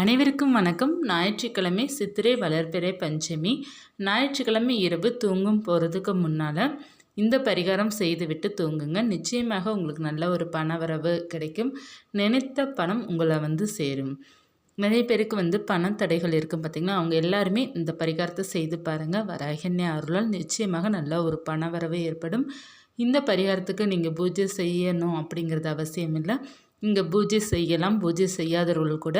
அனைவருக்கும் வணக்கம். ஞாயிற்றுக்கிழமை சித்திரை வளர்பிறை பஞ்சமி. ஞாயிற்றுக்கிழமை இரவு தூங்கும் போகிறதுக்கு முன்னால் இந்த பரிகாரம் செய்துவிட்டு தூங்குங்க. நிச்சயமாக உங்களுக்கு நல்ல ஒரு பணவரவு கிடைக்கும். நினைத்த பணம் உங்களை வந்து சேரும். நிறைய பேருக்கு வந்து பணத்தடைகள் இருக்கும் பார்த்திங்கன்னா அவங்க எல்லாருமே இந்த பரிகாரத்தை செய்து பாருங்கள் வராகன்ய அருளால் நிச்சயமாக நல்ல ஒரு பணவரவு ஏற்படும். இந்த பரிகாரத்துக்கு நீங்கள் பூஜை செய்யணும் அப்படிங்கிறது அவசியம் இல்லை இங்கே பூஜை செய்யலாம். பூஜை செய்யாதவர்கள் கூட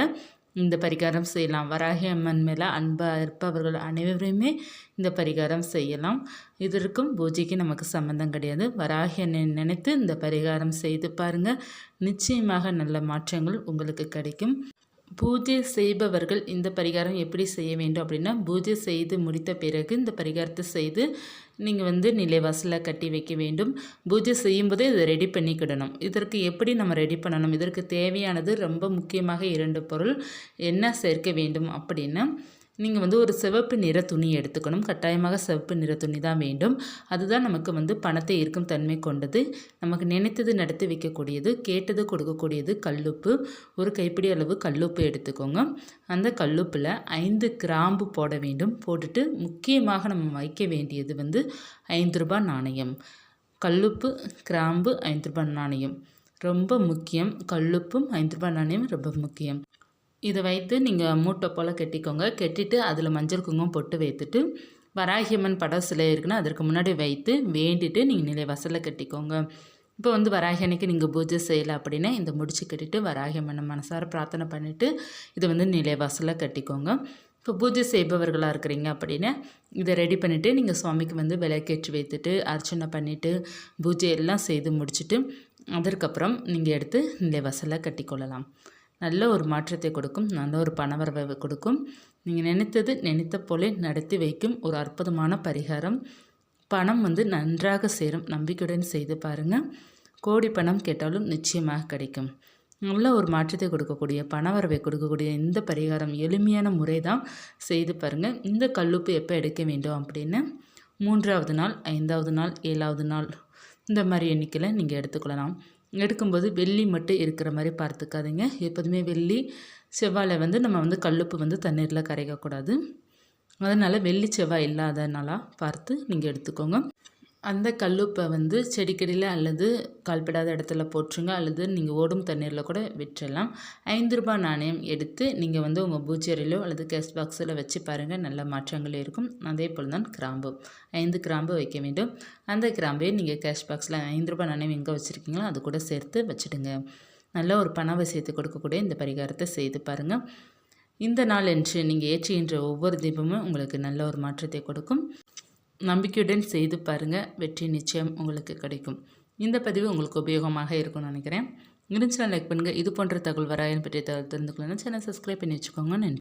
இந்த பரிகாரம் செய்யலாம். வராகி அம்மன் மேலே அன்பாக இருப்பவர்கள் அனைவருமே இந்த பரிகாரம் செய்யலாம். இதற்கும் பூஜைக்கு நமக்கு சம்மந்தம் கிடையாது. வராகி நினைத்து இந்த பரிகாரம் செய்து பாருங்கள் நிச்சயமாக நல்ல மாற்றங்கள் உங்களுக்கு கிடைக்கும். பூஜை செய்பவர்கள் இந்த பரிகாரம் எப்படி செய்ய வேண்டும் அப்படின்னா பூஜை செய்து முடித்த பிறகு இந்த பரிகாரத்தை செய்து நீங்கள் வந்து நிலைவாசலில் கட்டி வைக்க வேண்டும். பூஜை செய்யும்போதே இதை ரெடி பண்ணிக்கிடணும் இதற்கு எப்படி நம்ம ரெடி பண்ணணும்? இதற்கு தேவையானது ரொம்ப முக்கியமாக இரண்டு பொருள். என்ன சேர்க்க வேண்டும் அப்படின்னா நீங்கள் வந்து ஒரு சிவப்பு நிற துணி எடுத்துக்கணும். கட்டாயமாக சிவப்பு நிற துணி தான் வேண்டும். அதுதான் நமக்கு வந்து பணத்தை ஈர்க்கும் தன்மை கொண்டது. நமக்கு நினைத்தது நடத்தி வைக்கக்கூடியது கேட்டது கொடுக்கக்கூடியது கல்லுப்பு. ஒரு கைப்பிடி அளவு கல்லுப்பு எடுத்துக்கோங்க. அந்த கல்லுப்பில் ஐந்து கிராம்பு போட வேண்டும். போட்டுட்டு முக்கியமாக நம்ம வைக்க வேண்டியது வந்து ஐந்து ரூபாய் நாணயம். கல்லுப்பு கிராம்பு ஐந்து ரூபாய் நாணயம். ரொம்ப முக்கியம். கல்லுப்பும் ஐந்து ரூபாய் நாணயம் ரொம்ப முக்கியம். இதை வைத்து நீங்கள் மூட்டை போல் கட்டிக்கோங்க. கட்டிட்டு அதில் மஞ்சள் குங்குமம் பொட்டு வைத்துட்டு வராகியம்மன் படம் சிலை இருக்குன்னா அதற்கு முன்னாடி வைத்து வேண்டிட்டு நீங்கள் நிலை வசலில் கட்டிக்கோங்க. இப்போ வந்து வராகி அன்னைக்கு நீங்கள் பூஜை செய்யலை அப்படின்னா இந்த முடிச்சு கட்டிட்டு வராகியம்மனை மனசார பிரார்த்தனை பண்ணிவிட்டு இதை வந்து நிலை வசலில் கட்டிக்கோங்க. இப்போ பூஜை செய்பவர்களாக இருக்கிறீங்க அப்படின்னா இதை ரெடி பண்ணிவிட்டு நீங்கள் சுவாமிக்கு வந்து விளக்கேற்றி வைத்துட்டு அர்ச்சனை பண்ணிவிட்டு பூஜை எல்லாம் செய்து முடிச்சுட்டு அதற்கப்புறம் நீங்கள் எடுத்து நிலை வசலை கட்டிக்கொள்ளலாம். நல்ல ஒரு மாற்றத்தை கொடுக்கும் நல்ல ஒரு பணவரவை கொடுக்கும். நீங்கள் நினைத்தது நினைத்த போலே நடத்தி வைக்கும் ஒரு அற்புதமான பரிகாரம். பணம் வந்து நன்றாக சேரும். நம்பிக்கையுடன் செய்து பாருங்கள் கோடி பணம் கேட்டாலும் நிச்சயமாக கிடைக்கும். நல்ல ஒரு மாற்றத்தை கொடுக்கக்கூடிய பணவரவை கொடுக்கக்கூடிய இந்த பரிகாரம் எளிமையான முறை தான் செய்து பாருங்கள் இந்த கல்லுப்பு எப்போ எடுக்க வேண்டும் அப்படின்னு? மூன்றாவது நாள் ஐந்தாவது நாள் ஏழாவது நாள். இந்த மாதிரி எண்ணிக்கையில் நீங்கள் எடுத்துக்கொள்ளலாம். எடுக்கும்போது வெள்ளி மட்டும் இருக்கிற மாதிரி பார்த்துக்காதீங்க. எப்போதுமே வெள்ளி செவ்வாயில் வந்து நம்ம வந்து கல்லுப்பு வந்து தண்ணீரில் கரைக்கக்கூடாது. அதனால் வெள்ளி செவ்வாய் இல்லாதனால பார்த்து நீங்கள் எடுத்துக்கோங்க. அந்த கல்லுப்பை வந்து செடிக்கடியில் அல்லது கால்படாத இடத்துல போட்டுருங்க அல்லது நீங்கள் ஓடும் தண்ணீரில் கூட விட்டுறலாம். ஐந்து ரூபாய் நாணயம் எடுத்து நீங்கள் வந்து உங்கள் பூச்செரியிலோ அல்லது கேஸ் பாக்ஸில் வச்சு பாருங்கள் நல்ல மாற்றங்கள் இருக்கும். அதே போல் தான் கிராம்பு. ஐந்து கிராம்பு வைக்க வேண்டும். அந்த கிராம்பையை நீங்கள் கேஷ் பாக்ஸில் ஐந்து ரூபாய் நாணயம் எங்கே வச்சுருக்கீங்களோ அது கூட சேர்த்து வச்சுடுங்க. நல்ல ஒரு பண விஷயத்தை கொடுக்கக்கூடிய இந்த பரிகாரத்தை செய்து பாருங்கள் இந்த நாள் என்று நீங்கள் ஏற்றுகின்ற ஒவ்வொரு தீபமும் உங்களுக்கு நல்ல ஒரு மாற்றத்தை கொடுக்கும். நம்பிக்கையுடன் செய்து பாருங்கள் வெற்றி நிச்சயம் உங்களுக்கு கிடைக்கும். இந்த பதிவு உங்களுக்கு உபயோகமாக இருக்கும்னு நினைக்கிறேன். இருந்துச்சுன்னா லைக் பண்ணுங்கள் இது போன்ற தகவல் வராயன் பற்றிய தகவல் தெரிந்துக்கணும்னா சேனல் சப்ஸ்கிரைப் பண்ணி வச்சுக்கோங்க. நன்றி.